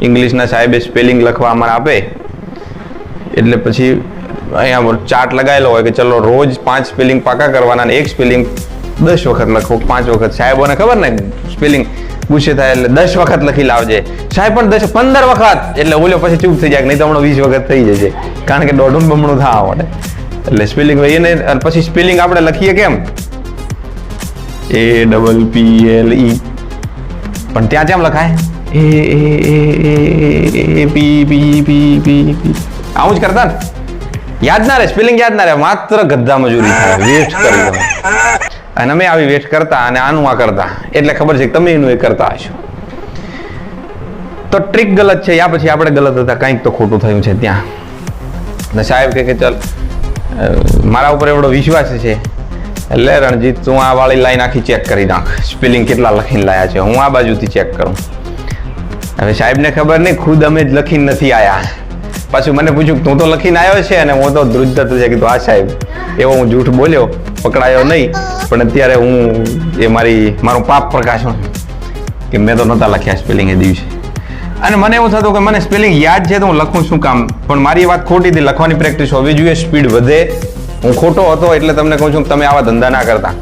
ઇંગ્લિશના સાહેબે સ્પેલિંગ લખવા અમારે આપે. એટલે પછી અહીંયા ચાર્ટ લગાવેલો હોય કે ચલો રોજ પાંચ સ્પેલિંગ પાકા કરવાના એક સ્પેલિંગ દસ વખત લખો પાંચ વખત. સાહેબોને ખબર ને, સ્પેલિંગ ગુસ્સે થાય એટલે દસ વખત લખી લાવજે. સાહેબ પણ દસ, પંદર વખત. એટલે ઓલો પછી ચૂપ થઈ જાય નહીં તો હમણાં વીસ વખત થઈ જશે. કારણ કે દોઢું બમણું થવા માટે. એટલે સ્પેલિંગ અને પછી સ્પેલિંગ આપણે લખીએ કેમ? એ ડબલ પી એલ ઈ પણ ત્યાં કેમ લખાય? એ એ એ એ એ બી બી બી બી બી. આવું જ કરતા યાદ ના રહે સ્પેલિંગ યાદ ના રહે, માત્ર ગદ્દા મજૂરી વેસ્ટ કરી અને અમે આવી વેસ્ટ કરતા અને આનું આ કરતા. એટલે ખબર છે કે તમે એનું એ કરતા હશો. તો ટ્રીક ગલત છે, યા પછી આપણે ગલત હતા, કંઈક તો ખોટું થયું છે ત્યાં. ને સાહેબ કે ચાલ મારા ઉપર એવડો વિશ્વાસ છે. એટલે રણજીત, તું આ વાળી લાઈન આખી ચેક કરી નાખ. સ્પેલિંગ કેટલા લખીને લાયા છે, હું આ બાજુથી ચેક કરું. હવે સાહેબને ખબર નહીં, ખુદ અમે જ લખીને નથી આયા. પાછું મને પૂછ્યું, તું તો લખીને આવ્યો છે? અને હું તો ધ્રુજત છે કીધું, હા, સાહેબ. એવો હું જૂઠ બોલ્યો, પકડાયો નહીં, પણ અત્યારે હું એ મારી, મારો પાપ પ્રકાશન કે મેં તો નહોતા લખ્યા સ્પેલિંગ એ દિવસે. અને મને એવું થતું કે મને સ્પેલિંગ યાદ છે તો હું લખું શું કામ. પણ મારી વાત ખોટી હતી, લખવાની પ્રેક્ટિસ હોવી જોઈએ, સ્પીડ વધે. હું ખોટો હતો એટલે તમને કહું છું કે તમે આવા ધંધા ના કરતા.